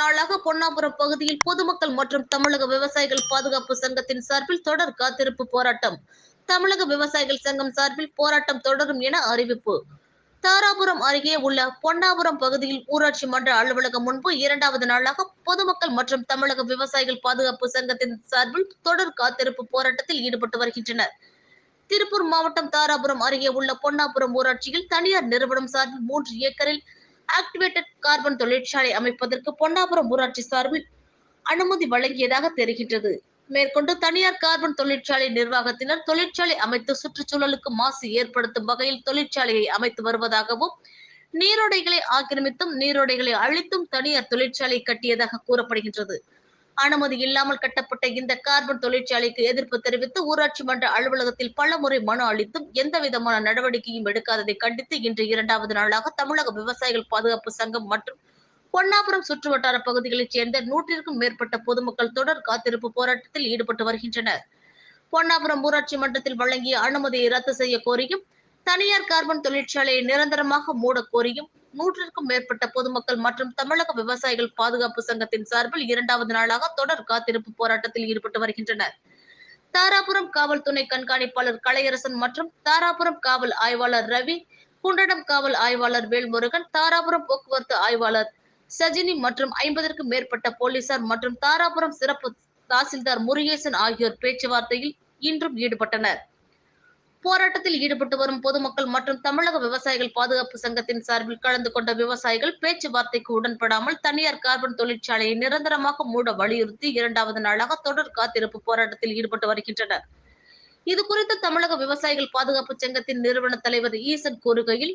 நாளாக பொன்னாபுரம் பகுதியில் பொதுமக்கள் மற்றும் தமிழக விவசாயிகள் பாதுகாப்பு சங்கத்தின் சார்பில் தொடர் காத்திருப்பு போராட்டம். தமிழக விவசாயிகள் சங்கம் சார்பில் போராட்டம் தொடரும் என அறிவிப்பு. தாராபுரம் அருகே உள்ள பொன்னாபுரம் பகுதியில் ஊராட்சி மன்ற அலுவலகம் முன்பு இரண்டாவது நாளாக பொதுமக்கள் மற்றும் தமிழக விவசாயிகள் பாதுகாப்பு சங்கத்தின் சார்பில் தொடர் காத்திருப்பு போராட்டத்தில் ஈடுபட்டு வருகின்றனர். திருப்பூர் மாவட்டம் தாராபுரம் அருகே உள்ள பொன்னாபுரம் ஊராட்சியில் தனியார் நிறுவனம் சார்பில் மூன்று ஏக்கரில் ஆக்டிவேட்டட் கார்பன் தொழிற்சாலை அமைப்பதற்கு பொன்னாபுரம் ஊராட்சி சார்பில் அனுமதி வழங்கியதாக தெரிகின்றது. மேற்கொண்டு தனியார் கார்பன் தொழிற்சாலை நிர்வாகத்தினர் தொழிற்சாலை அமைத்து சுற்றுச்சூழலுக்கு மாசு ஏற்படுத்தும் வகையில் தொழிற்சாலையை அமைத்து வருவதாகவும் நீரோடைகளை ஆக்கிரமித்தும் நீரோடைகளை அழித்தும் தனியார் தொழிற்சாலை கட்டியதாக கூறப்படுகின்றது. அனுமதி இல்லாமல் கட்டப்பட்ட இந்த கார்பன் தொழிற்சாலைக்கு எதிர்ப்பு தெரிவித்து ஊராட்சி மன்ற அலுவலகத்தில் பல முறை மனு அளித்தும் எந்த விதமான நடவடிக்கையும் எடுக்காததை கண்டித்து இன்று இரண்டாவது நாளாக தமிழக விவசாயிகள் பாதுகாப்பு சங்கம் மற்றும் பொன்னாபுரம் சுற்றுவட்டார பகுதிகளைச் சேர்ந்த நூற்றிற்கும் மேற்பட்ட பொதுமக்கள் தொடர் காத்திருப்பு போராட்டத்தில் ஈடுபட்டு வருகின்றனர். பொன்னாபுரம் ஊராட்சி மன்றத்தில் வழங்கிய அனுமதியை ரத்து செய்ய கோரியும் தனியார் கார்பன் தொழிற்சாலையை நிரந்தரமாக மூட கோரியும் நூற்றிற்கும் மேற்பட்ட பொதுமக்கள் மற்றும் தமிழக விவசாயிகள் பாதுகாப்பு சங்கத்தின் சார்பில் இரண்டாவது நாளாக தொடர் காத்திருப்பு போராட்டத்தில் ஈடுபட்டு வருகின்றனர். தாராபுரம் காவல் துணை கண்காணிப்பாளர் கலையரசன் மற்றும் தாராபுரம் காவல் ஆய்வாளர் ரவி குண்டடம் காவல் ஆய்வாளர் வேல்முருகன் தாராபுரம் போக்குவரத்து ஆய்வாளர் சஜினி மற்றும் ஐம்பதற்கும் மேற்பட்ட போலீசார் மற்றும் தாராபுரம் சிறப்பு தாசில்தார் முருகேசன் ஆகியோர் பேச்சுவார்த்தையில் இன்றும் ஈடுபட்டனர். போராட்டத்தில் ஈடுபட்டு வரும் பொதுமக்கள் மற்றும் தமிழக விவசாயிகள் பாதுகாப்பு சங்கத்தின் சார்பில் கலந்து கொண்ட விவசாயிகள் பேச்சுவார்த்தைக்கு உடன்படாமல் தனியார் கார்பன் தொழிற்சாலையை நிரந்தரமாக மூட வலியுறுத்தி இரண்டாவது நாளாக தொடர் காத்திருப்பு போராட்டத்தில் ஈடுபட்டு வருகின்றனர். இது குறித்து தமிழக விவசாயிகள் பாதுகாப்பு சங்கத்தின் நிறுவன தலைவர் ஈசன் கூறுகையில்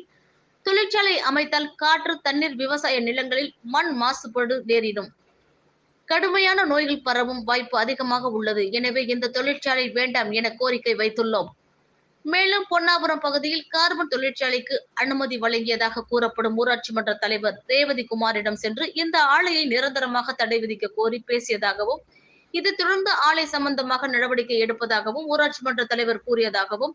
தொழிற்சாலை அமைத்தால் காற்று தண்ணீர் விவசாய நிலங்களில் மண் மாசுபாடு நேரிடும். கடுமையான நோய்கள் பரவும் வாய்ப்பு அதிகமாக உள்ளது. எனவே இந்த தொழிற்சாலை வேண்டாம் என கோரிக்கை வைத்துள்ளோம். மேலும் பொன்னாபுரம் பகுதியில் கார்பன் தொழிற்சாலைக்கு அனுமதி வழங்கியதாக கூறப்படும் ஊராட்சி மன்ற தலைவர் ரேவதி குமாரிடம் சென்று இந்த ஆலையை நிரந்தரமாக தடை விதிக்க கோரி பேசியதாகவும் இது தொடர்ந்து ஆலை சம்பந்தமாக நடவடிக்கை எடுப்பதாகவும் ஊராட்சி மன்ற தலைவர் கூறியதாகவும்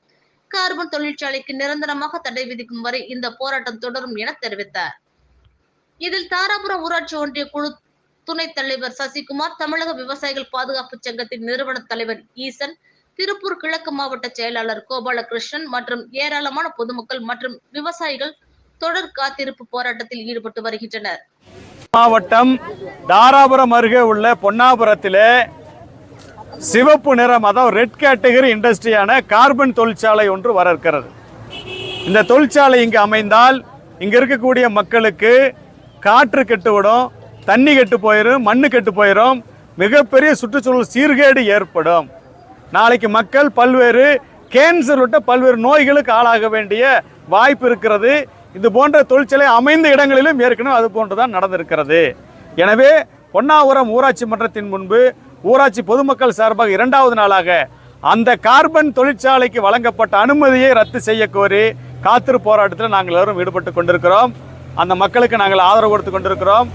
கார்பன் தொழிற்சாலைக்கு நிரந்தரமாக தடை விதிக்கும் வரை இந்த போராட்டம் தொடரும் என தெரிவித்தார். இதில் தாராபுரம் ஊராட்சி ஒன்றிய குழு துணைத் தலைவர் சசிகுமார் தமிழக விவசாயிகள் பாதுகாப்பு சங்கத்தின் நிறுவன தலைவர் ஈசன் திருப்பூர் கிழக்கு மாவட்ட செயலாளர் கோபாலகிருஷ்ணன் மற்றும் ஏராளமான பொதுமக்கள் மற்றும் விவசாயிகள் தொடர் காத்திருப்பு போராட்டத்தில் ஈடுபட்டு வருகின்றனர். மாவட்டம் தாராபுரம் அருகே உள்ள பொன்னாபுரத்திலே சிவப்பு நிறம் அதாவது ரெட் கேட்டகரி இண்டஸ்ட்ரியான கார்பன் தொழிற்சாலை ஒன்று வர இருக்கிறது இந்த தொழிற்சாலை இங்கு அமைந்தால் இங்கே இருக்கக்கூடிய மக்களுக்கு காற்று கெட்டுவிடும் தண்ணி கெட்டு போயிடும் மண்ணு கெட்டு போயிடும் மிகப்பெரிய சுற்றுச்சூழல் சீர்கேடு ஏற்படும். நாளைக்கு மக்கள் பல்வேறு கேன்சர் விட்ட பல்வேறு நோய்களுக்கு ஆளாக வேண்டிய வாய்ப்பு இருக்கிறது. இது போன்ற தொழிற்சாலை அமைந்த இடங்களிலும் ஏற்கனவே அது போன்றுதான் நடந்திருக்கிறது. எனவே பொன்னாபுரம் ஊராட்சி மன்றத்தின் முன்பு ஊராட்சி பொதுமக்கள் சார்பாக இரண்டாவது நாளாக அந்த கார்பன் தொழிற்சாலைக்கு வழங்கப்பட்ட அனுமதியை ரத்து செய்ய கோரி காத்திரு போராட்டத்தில் நாங்கள் எல்லோரும் ஈடுபட்டு கொண்டிருக்கிறோம். அந்த மக்களுக்கு நாங்கள் ஆதரவு கொடுத்து கொண்டிருக்கிறோம்.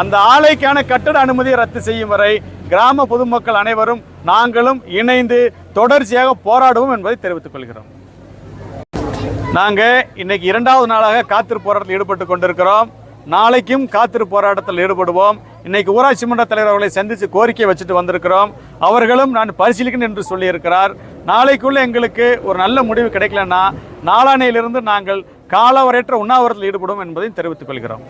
அந்த ஆலைக்கான கட்டட அனுமதியை ரத்து செய்யும் வரை கிராம பொதுமக்கள் அனைவரும் நாங்களும் இணைந்து தொடர்ச்சியாக போராடுவோம் என்பதை தெரிவித்துக் கொள்கிறோம். நாங்கள் இன்னைக்கு இரண்டாவது நாளாக காத்திரு போராட்டத்தில் ஈடுபட்டு கொண்டிருக்கிறோம். நாளைக்கும் காத்திரு போராட்டத்தில் ஈடுபடுவோம். இன்னைக்கு ஊராட்சி மன்ற தலைவர் அவர்களை சந்தித்து கோரிக்கை வச்சுட்டு வந்திருக்கிறோம். அவர்களும் நான் பரிசீலிக்கணும் என்று சொல்லியிருக்கிறார். நாளைக்குள்ளே எங்களுக்கு ஒரு நல்ல முடிவு கிடைக்கலன்னா நாளானையிலிருந்து நாங்கள் காலவரையற்ற உண்ணாவிரத்தில் ஈடுபடும் என்பதையும் தெரிவித்துக் கொள்கிறோம்.